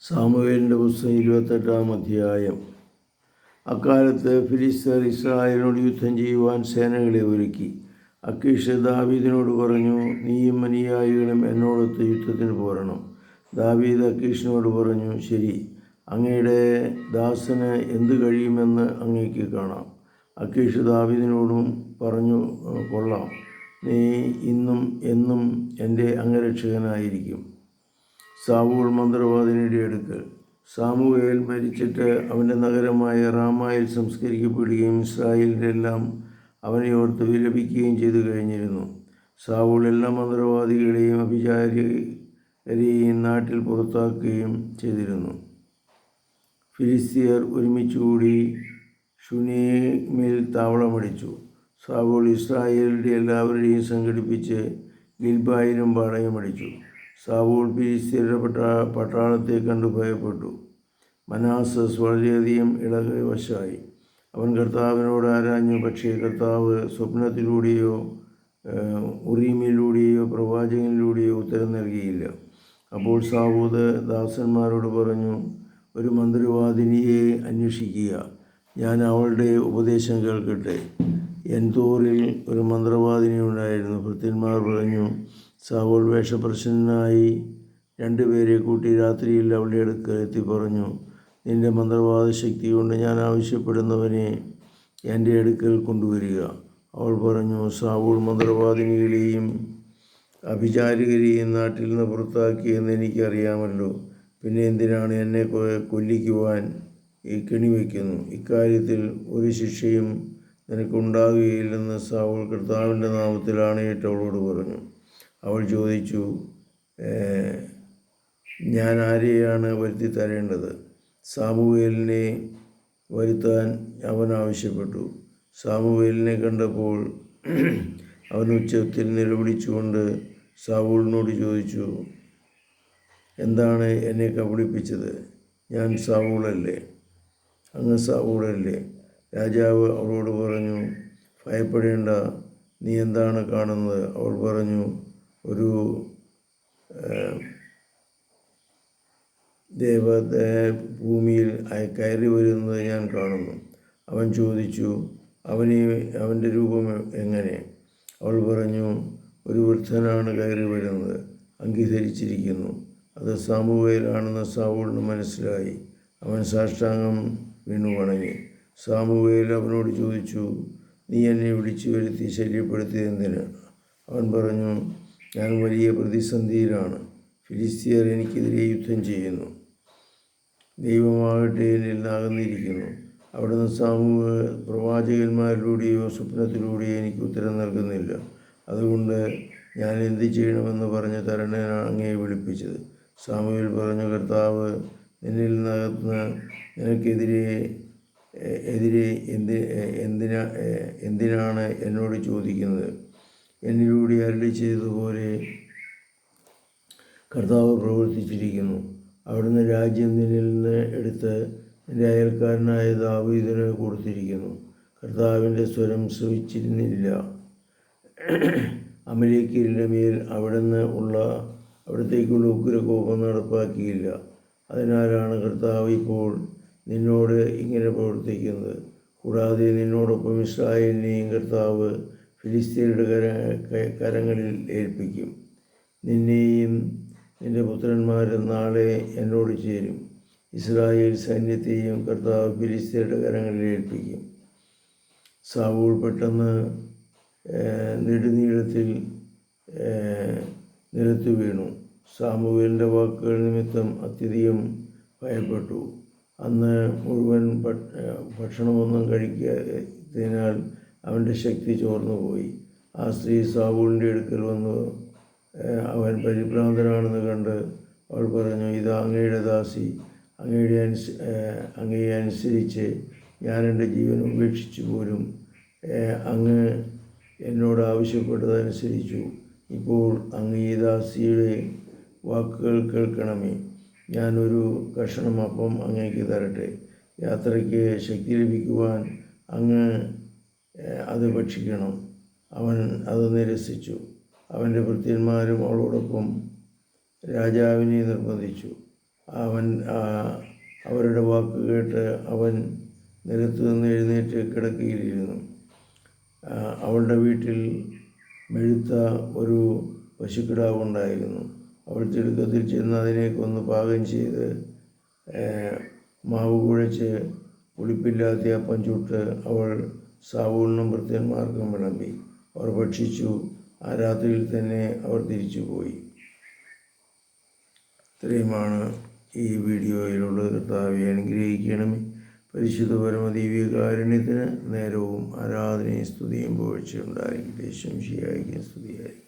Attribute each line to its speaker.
Speaker 1: സാമുവേലിന്റെ പുസ്തകം ഇരുപത്തെട്ടാം അധ്യായം. അക്കാലത്ത് ഫിലിസ്തർ ഇസ്രായേലിനോട് യുദ്ധം ചെയ്യുവാൻ സേനകളെ ഒരുക്കി. അക്കീഷ് ദാവീദിനോട് പറഞ്ഞു നീയും അനുയായികളും എന്നോടൊത്ത് യുദ്ധത്തിന് പോരണം. ദാവീദ് അക്കീഷിനോട് പറഞ്ഞു ശരി അങ്ങയുടെ ദാസന് എന്ത് കഴിയുമെന്ന് അങ്ങേക്ക് കാണാം. അക്കീഷ് ദാവീദിനോടും പറഞ്ഞു കൊള്ളാം. നീ ഇന്നും എന്നും എന്റെ അംഗരക്ഷകനായിരിക്കും. സാവൂൾ മന്ത്രവാദിനിയുടെ അടുക്കൽ സാമുവേൽ മരിച്ചിട്ട് അവന്റെ നഗരമായ റാമായിൽ സംസ്കരിക്കപ്പെടുകയും ഇസ്രായേലിന്റെ എല്ലാം അവനെ ഓർത്ത് വിലപിക്കുകയും ചെയ്തു കഴിഞ്ഞിരുന്നു. സാവൂൾ എല്ലാ മന്ത്രവാദികളെയും അഭിചാരികരെയും നാട്ടിൽ പുറത്താക്കുകയും ചെയ്തിരുന്നു. ഫിലിസ്തീയർ ഒരുമിച്ചുകൂടി ഷുനേമിൽ താവളമടിച്ചു. സാവൂൾ ഇസ്രായേലിന്റെ എല്ലാവരെയും സംഘടിപ്പിച്ച് ഗിൽബായിലും പാളയമടിച്ചു സാവൂൾ ഫിലിസ്തീയരുടെ പട്ടാ പട്ടാളത്തെ കണ്ടു ഭയപ്പെട്ടു. മനാസസ് വളരെയധികം ഇളകവശായി. അവൻ കർത്താവിനോട് ആരാഞ്ഞു പക്ഷേ കർത്താവ് സ്വപ്നത്തിലൂടെയോ ഉറീമിലൂടെയോ പ്രവാചകനിലൂടെയോ ഉത്തരം നൽകിയില്ല. അപ്പോൾ സാവൂത് ദാസന്മാരോട് പറഞ്ഞു ഒരു മന്ത്രിവാദിനിയെ അന്വേഷിക്കുക. ഞാൻ അവളുടെ ഉപദേശം കേൾക്കട്ടെ. എൻതോറിൽ ഒരു മന്ത്രവാദിനി ഉണ്ടായിരുന്നു. ഭൃത്യന്മാർ പറഞ്ഞു സാവോൾ വേഷപ്രശ്നനായി രണ്ടുപേരെ കൂട്ടി രാത്രിയിൽ അവളുടെ അടുക്കൽ എത്തി പറഞ്ഞു നിന്റെ മന്ത്രവാദ ശക്തി കൊണ്ട് ഞാൻ ആവശ്യപ്പെടുന്നവനെ എന്റെ അടുക്കൽ കൊണ്ടുവരിക. അവൾ പറഞ്ഞു സാവൂൾ മന്ത്രവാദിനികളെയും അഭിചാരികരെയും നാട്ടിൽ നിന്ന് പുറത്താക്കിയെന്ന് എനിക്കറിയാമല്ലോ. പിന്നെ എന്തിനാണ് എന്നെ കൊല്ലിക്കുവാൻ ഈ കെണിവെക്കുന്നു ഇക്കാര്യത്തിൽ ഒരു ശിക്ഷയും നിനക്കുണ്ടാകുകയില്ലെന്ന് സാവൂൾ കർത്താവിന്റെ നാമത്തിലാണ് ഏറ്റവളോട് പറഞ്ഞു. അവൾ ചോദിച്ചു ഞാൻ ആരെയാണ് വരുത്തി തരേണ്ടത്? സാമുവേലിനെ വരുത്താൻ അവൻ ആവശ്യപ്പെട്ടു. സാമുവേലിനെ കണ്ടപ്പോൾ അവൻ ഉച്ചത്തിൽ നിലവിളിച്ചുകൊണ്ട് സാവൂളിനോട് ചോദിച്ചു എന്താണ് എന്നെ കബളിപ്പിച്ചത്? ഞാൻ സാവൂളല്ലേ? അങ്ങ് സാവൂളല്ലേ? രാജാവ് അവളോട് പറഞ്ഞു ഭയപ്പെടേണ്ട നീ എന്താണ് കാണുന്നത്? അവൾ പറഞ്ഞു ഒരു ദേവ ഭൂമിയിൽ കയറി വരുന്നത് ഞാൻ കാണുന്നു. അവൻ ചോദിച്ചു അവനെ അവന്റെ രൂപം എങ്ങനെ? അവൾ പറഞ്ഞു ഒരു വൃദ്ധനാണ് കയറി വരുന്നത് അംഗീകരിച്ചിരിക്കുന്നു. അത് സാമുവേലാണെന്ന് സാവൂളിന് മനസ്സിലായി. അവൻ സാഷ്ടാംഗം വീണു വണങ്ങി. സാമുവേൽ അവനോട് ചോദിച്ചു നീ എന്നെ വിളിച്ചു വരുത്തി ശല്യപ്പെടുത്തിയത് അവൻ പറഞ്ഞു ഞാൻ വലിയ പ്രതിസന്ധിയിലാണ്. ഫിലിസ്തീയർ എനിക്കെതിരെ യുദ്ധം ചെയ്യുന്നു. ദൈവമാകട്ടെ എന്നിൽ നിന്നകന്നിരിക്കുന്നു അവിടുന്ന് സാമൂഹ പ്രവാചകന്മാരിലൂടെയോ സ്വപ്നത്തിലൂടെയോ എനിക്ക് ഉത്തരം നൽകുന്നില്ല. അതുകൊണ്ട് ഞാൻ എന്ത് ചെയ്യണമെന്ന് പറഞ്ഞ് തരണനാണ് അങ്ങേ വിളിപ്പിച്ചത്. സാമുവേൽ പറഞ്ഞ കർത്താവ് എന്നിൽ നിന്നകന്ന് നിനക്കെതിരെ എതിരെ എന്ത് എന്തിനാ എന്തിനാണ് എന്നോട് ചോദിക്കുന്നത്? എന്നിലൂടെ അരളി ചെയ്തതുപോലെ കർത്താവ് പ്രവർത്തിച്ചിരിക്കുന്നു. അവിടുന്ന് രാജ്യം നിന്നിൽ നിന്ന് എടുത്ത് എന്റെ അയൽക്കാരനായ ദാവീദിന് കൊടുത്തിരിക്കുന്നു. കർത്താവിന്റെ സ്വരം ശ്രവിച്ചിരുന്നില്ല. അമേരിക്കയിലെ മേൽ അവിടുന്ന് ഉള്ള അവിടത്തേക്കുള്ള ഉഗ്രകോപം നടപ്പാക്കിയില്ല. അതിനാലാണ് കർത്താവ് ഇപ്പോൾ നിന്നോട് ഇങ്ങനെ പ്രവർത്തിക്കുന്നത്. കൂടാതെ നിന്നോടൊപ്പം ഇസ്രായേലിനെയും കർത്താവ് ഫിലിസ്തീനയുടെ കര കരങ്ങളിൽ ഏൽപ്പിക്കും. നിന്നെയും നിന്റെ പുത്രന്മാരും നാളെ എന്നോട് ചേരും. ഇസ്രായേൽ സൈന്യത്തെയും കർത്താവ് ഫിലിസ്തീനയുടെ കരങ്ങളിൽ ഏൽപ്പിക്കും. സാവൂൾ പെട്ടെന്ന് നെടുനീളത്തിൽ നിലത്തു വീണു. സാമുവേലിന്റെ വാക്കുകൾ നിമിത്തം അത്യധികം ഭയപ്പെട്ടു. അന്ന് മുഴുവൻ ഭക്ഷണമൊന്നും കഴിക്കാത്തതിനാൽ അവന്റെ ശക്തി ചോർന്നു പോയി. ആ സ്ത്രീ സാവൂളിന്റെ അടുക്കൽ വന്നു. അവൻ പരിഭ്രാന്തനാണെന്ന് കണ്ട് അവൾ പറഞ്ഞു ഇത് അങ്ങയുടെ ദാസി. അങ്ങയുടെ അനുസ അങ്ങയെ അനുസരിച്ച് ഞാൻ എന്റെ ജീവൻ ഉപേക്ഷിച്ചു പോലും അങ്ങ് എന്നോട് ആവശ്യപ്പെട്ടതനുസരിച്ചു. ഇപ്പോൾ അങ്ങ് ഈ ദാസിയുടെ വാക്കുകൾ കേൾക്കണമേ. ഞാനൊരു കഷണം അപ്പം അങ്ങേക്ക് തരട്ടെ. യാത്രയ്ക്ക് ശക്തി ലഭിക്കുവാൻ അങ്ങ് അത് ഭക്ഷിക്കണം. അവൻ അത് നിരസിച്ചു. അവന്റെ ഭൃത്യന്മാരും അവളോടൊപ്പം രാജാവിനെ നിർബന്ധിച്ചു. അവൻ അവരുടെ വാക്ക് കേട്ട് അവൻ നിലത്തു നിന്ന് എഴുന്നേറ്റ് കിടക്കയിലിരുന്നു. അവളുടെ വീട്ടിൽ മെഴുത്ത ഒരു പശുക്കിടാവുണ്ടായിരുന്നു അവൾ തിടുക്കത്തിൽ ചെന്ന് അതിനെ കൊന്ന് പാകം ചെയ്ത് മാവ് കുഴച്ച് പുളിപ്പില്ലാത്ത അപ്പം ചുട്ട് അവൾ സാവൂളിനും ഭൃത്യന്മാർക്കും വിളമ്പി അവർ ഭക്ഷിച്ചു. ആ രാത്രിയിൽ തന്നെ അവർ തിരിച്ചുപോയി. ഇത്രയുമാണ് ഈ വീഡിയോയിലുള്ളത്. കർത്താവെ അനുഗ്രഹിക്കണമേ. പരിശുദ്ധ പരമദീവികാരുണ്യത്തിന് നേരവും ആരാധനയും സ്തുതിയും പോഴ്ചയുണ്ടായിരിക്കും ദേശം ശരിയായിരിക്കും സ്തുതിയായിരിക്കും